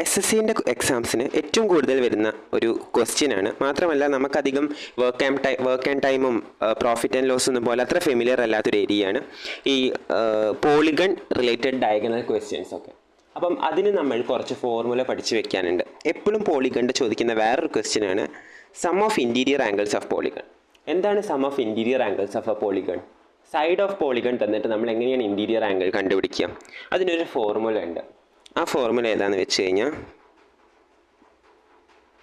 S S സിന്റെ എക്സാംസിന് ഏറ്റവും കൂടുതൽ വരുന്ന ഒരു ക്വസ്റ്റ്യൻ ആണ്. മാത്രമല്ല നമുക്കധികം work and time work and ടൈമും പ്രോഫിറ്റ് ആൻഡ് ലോസ് ഒന്നും പോലെ അത്ര ഫെമിലിയർ അല്ലാത്തൊരു ഏരിയയാണ് ഈ പോളിഗൺ റിലേറ്റഡ് ഡയഗണൽ ക്വസ്റ്റ്യൻസ് ഒക്കെ. അപ്പം അതിന് നമ്മൾ കുറച്ച് ഫോർമുല പഠിച്ചു വെക്കാനുണ്ട്. എപ്പോഴും പോളിഗണ്ട് ചോദിക്കുന്ന വേറൊരു ക്വസ്റ്റ്യൻ ആണ് sum of interior angles of polygon എന്താണ് sum of interior angles of a polygon side of polygon തന്നിട്ട് നമ്മൾ എങ്ങനെയാണ് ഇന്റീരിയർ ആംഗിൾ കണ്ടുപിടിക്കുക? അതിനൊരു ഫോർമുല ഉണ്ട്. ആ ഫോർമുല ഏതാണെന്ന് വെച്ച് കഴിഞ്ഞാൽ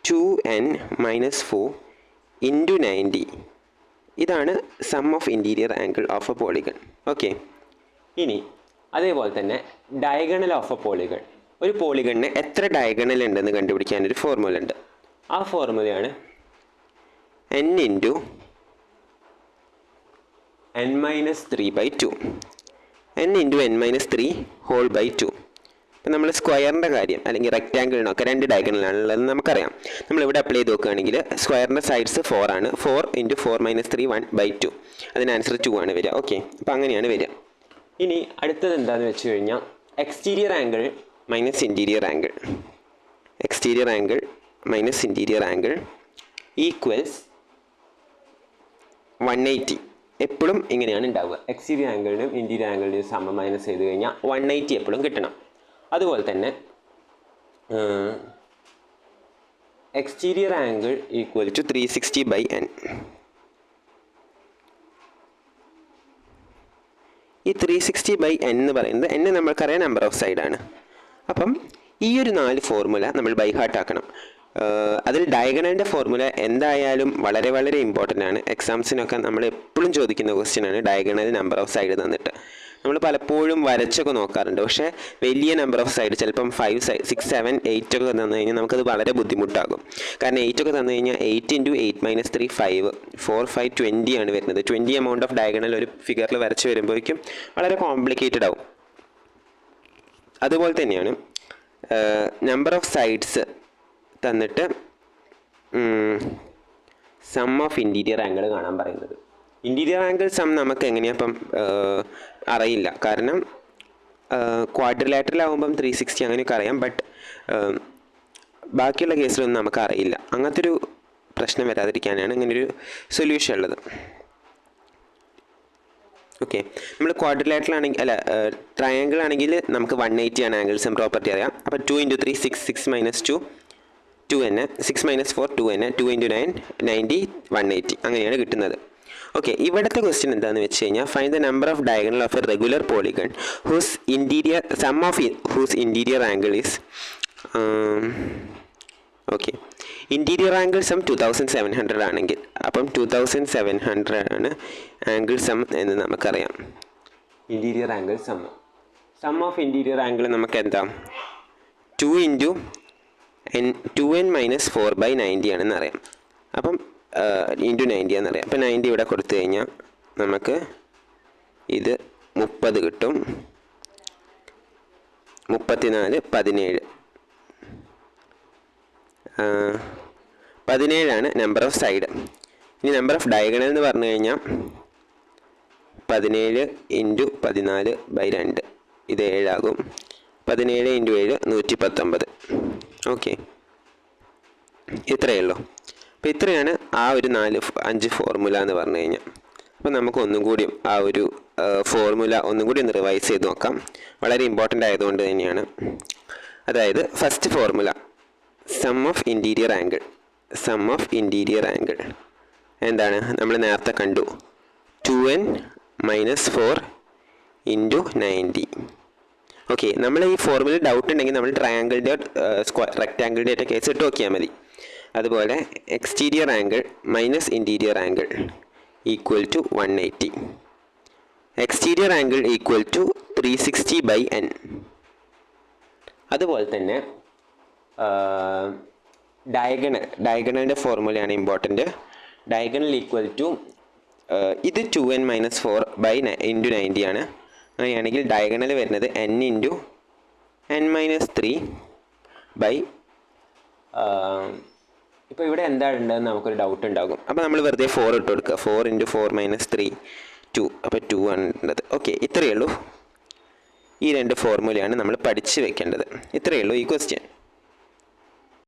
two N minus four into ninety ഇതാണ് sum of interior angle of a polygon okay ഇനി അതേപോലെ തന്നെ ഡയഗണൽ ഓഫ് എ പോളിഗൺ ഒരു പോളിഗണിന് എത്ര ഡയഗണൽ ഉണ്ടെന്ന് കണ്ടുപിടിക്കാൻ ഒരു ഫോർമുല ഉണ്ട്. ആ ഫോർമുലയാണ് N into N minus three by two N into N minus three whole by two ഇപ്പം നമ്മൾ സ്ക്വയറിന്റെ കാര്യം അല്ലെങ്കിൽ റെക്റ്റാങ്കിളിനോ ഒക്കെ രണ്ട് ഡയഗണലാണുള്ളത് നമുക്കറിയാം. നമ്മൾ ഇവിടെ അപ്ലൈ ചെയ്ത് നോക്കുകയാണെങ്കിൽ സ്ക്വയറിന്റെ സൈഡ്സ് ഫോർ ആണ്. Four into four minus three one by two അതിന് ആൻസർ ടു ആണ് വരിക. ഓക്കെ അപ്പോൾ അങ്ങനെയാണ് വരിക. ഇനി അടുത്തത് എന്താണെന്ന് വെച്ച് കഴിഞ്ഞാൽ exterior angle minus interior angle exterior angle minus interior angle equals one eighty എപ്പോഴും ഇങ്ങനെയാണ് ഉണ്ടാവുക. എക്സ്റ്റീരിയർ ആംഗിളിനും ഇന്റീരിയർ ആംഗിളിനും സമം മൈനസ് ചെയ്ത് കഴിഞ്ഞാൽ വൺ എയ്റ്റി എപ്പോഴും കിട്ടണം. അതുപോലെ തന്നെ exterior angle equal to three sixty by N ഈ ത്രീ സിക്സ്റ്റി ബൈ എൻ എന്ന് പറയുന്നത് എൻ നമ്മൾക്കറിയാം നമ്പർ ഓഫ് സൈഡാണ് അപ്പം ഈ ഒരു നാല് ഫോർമുല നമ്മൾ ബൈഹാർട്ട് ആക്കണം. അതിൽ ഡയഗണലിന്റെ ഫോർമുല എന്തായാലും വളരെ വളരെ ഇമ്പോർട്ടന്റ് ആണ്. എക്സാംസിനൊക്കെ നമ്മൾ എപ്പോഴും ചോദിക്കുന്ന ക്വസ്റ്റ്യൻ ആണ് ഡയഗണൽ നമ്പർ ഓഫ് സൈഡ് തന്നിട്ട്. നമ്മൾ പലപ്പോഴും വരച്ചൊക്കെ നോക്കാറുണ്ട്. പക്ഷേ വലിയ നമ്പർ ഓഫ് സൈഡ് ചിലപ്പം ഫൈവ് സൈ സിക്സ് സെവൻ എയ്റ്റ് ഒക്കെ തന്നു കഴിഞ്ഞാൽ നമുക്കത് വളരെ ബുദ്ധിമുട്ടാകും. കാരണം എയ്റ്റ് ഒക്കെ തന്നു കഴിഞ്ഞാൽ eight into eight minus three five four five twenty ആണ് വരുന്നത്. ട്വന്റി എമൗണ്ട് ഓഫ് ഡയഗണൽ ഒരു ഫിഗറിൽ വരച്ച് വരുമ്പോഴേക്കും വളരെ കോംപ്ലിക്കേറ്റഡ് ആവും. അതുപോലെ തന്നെയാണ് നമ്പർ ഓഫ് സൈഡ്സ് തന്നിട്ട് സം ഓഫ് ഇന്റീരിയർ ആംഗിൾ കാണാൻ പറയുന്നത്. ഇന്റീരിയർ ആംഗിൾ സം നമുക്ക് എങ്ങനെയാ ഇപ്പം അറിയില്ല. കാരണം ക്വാഡ്രിലാറ്ററൽ ആകുമ്പം ത്രീ സിക്സ്റ്റി അങ്ങനെയൊക്കെ അറിയാം. ബട്ട് ബാക്കിയുള്ള കേസിലൊന്നും നമുക്ക് അറിയില്ല. അങ്ങനത്തെ ഒരു പ്രശ്നം വരാതിരിക്കാനാണ് ഇങ്ങനൊരു സൊല്യൂഷൻ ഉള്ളത്. ഓക്കെ നമ്മൾ ക്വാഡ്രിലാറ്ററൽ ആണെങ്കിൽ അല്ല ട്രയാങ്കിൾ ആണെങ്കിൽ നമുക്ക് വൺ എയ്റ്റി ആണ് ആംഗിൾ സം പ്രോപ്പർട്ടി അറിയാം. അപ്പോൾ two into three six six minus two two n six minus four two n two into nine ninety one eighty അങ്ങനെയാണ് കിട്ടുന്നത്. ഓക്കെ ഇവിടുത്തെ ക്വസ്റ്റ്യൻ എന്താണെന്ന് വെച്ച് കഴിഞ്ഞാൽ find the number of diagonal of a regular polygon whose interior sum of whose interior angle is okay interior angle sum two thousand seven hundred ആണെങ്കിൽ അപ്പം two thousand seven hundred ആണ് angle sum എന്ന് നമുക്കറിയാം. Interior angle sum sum of interior angle നമുക്ക് എന്താ two into n two n minus four by ninety ആണെന്ന് അറിയാം. അപ്പം ഇന്റു നയന്റി എന്നറിയാം. അപ്പം നയന്റി ഇവിടെ കൊടുത്തു കഴിഞ്ഞാൽ നമുക്ക് ഇത് മുപ്പത് കിട്ടും. മുപ്പത്തിനാല് പതിനേഴ്. പതിനേഴാണ് നമ്പർ ഓഫ് സൈഡ് ഇനി നമ്പർ ഓഫ് ഡയഗണൽ എന്ന് പറഞ്ഞു കഴിഞ്ഞാൽ പതിനേഴ് ഇന്റു പതിനാല് ബൈ രണ്ട്. ഇത് ഏഴാകും. പതിനേഴ് ഇന്റു ഏഴ് നൂറ്റി പത്തൊമ്പത് ഓക്കെ ഇത്രയേ ഉള്ളൂ. അപ്പോൾ ഇത്രയാണ് ആ ഒരു നാല് അഞ്ച് ഫോർമുല എന്ന് പറഞ്ഞു കഴിഞ്ഞാൽ. അപ്പോൾ നമുക്ക് ഒന്നും കൂടി ആ ഒരു ഫോർമുല ഒന്നും കൂടി ഒന്ന് റിവൈസ് ചെയ്ത് നോക്കാം. വളരെ ഇമ്പോർട്ടന്റ് ആയതുകൊണ്ട് തന്നെയാണ്. അതായത് first formula sum of interior angle sum of interior angle എന്താണ്? നമ്മൾ നേരത്തെ കണ്ടു. Two n minus four into ninety okay നമ്മൾ ഈ ഫോർമുല ഡൗട്ട് ഉണ്ടെങ്കിൽ നമ്മൾ ട്രയാങ്കിളിന്റെ സ്ക്വയർ റെക്റ്റാങ്കിളിന്റെ ഒക്കെ കേസ് ഇട്ട് നോക്കിയാൽ മതി. അതുപോലെ exterior angle minus interior angle equal to one eighty exterior angle equal to three sixty by n അതുപോലെ തന്നെ ഡയഗണൽ ഡയഗണലിന്റെ ഫോർമുലയാണ് ഇമ്പോർട്ടന്റ് ഡയഗണൽ ഈക്വൽ ടു ഇത് two n minus four by into ninety ആണ്. അങ്ങനെയാണെങ്കിൽ ഡയഗണൽ വരുന്നത് n into n minus three by ഇപ്പോൾ ഇവിടെ എന്താണ് ഉണ്ടെന്ന് നമുക്കൊരു ഡൗട്ട് ഉണ്ടാകും. അപ്പോൾ നമ്മൾ വെറുതെ ഫോർ ഇട്ട് കൊടുക്കുക. Four into four minus three two അപ്പോൾ ടു ആണ് ഉണ്ടത് ഓക്കെ ഇത്രയേ ഉള്ളൂ. ഈ രണ്ട് ഫോർമുലയാണ് നമ്മൾ പഠിച്ച് വെക്കേണ്ടത്. ഇത്രയേ ഉള്ളൂ ഈ ക്വസ്റ്റ്യൻ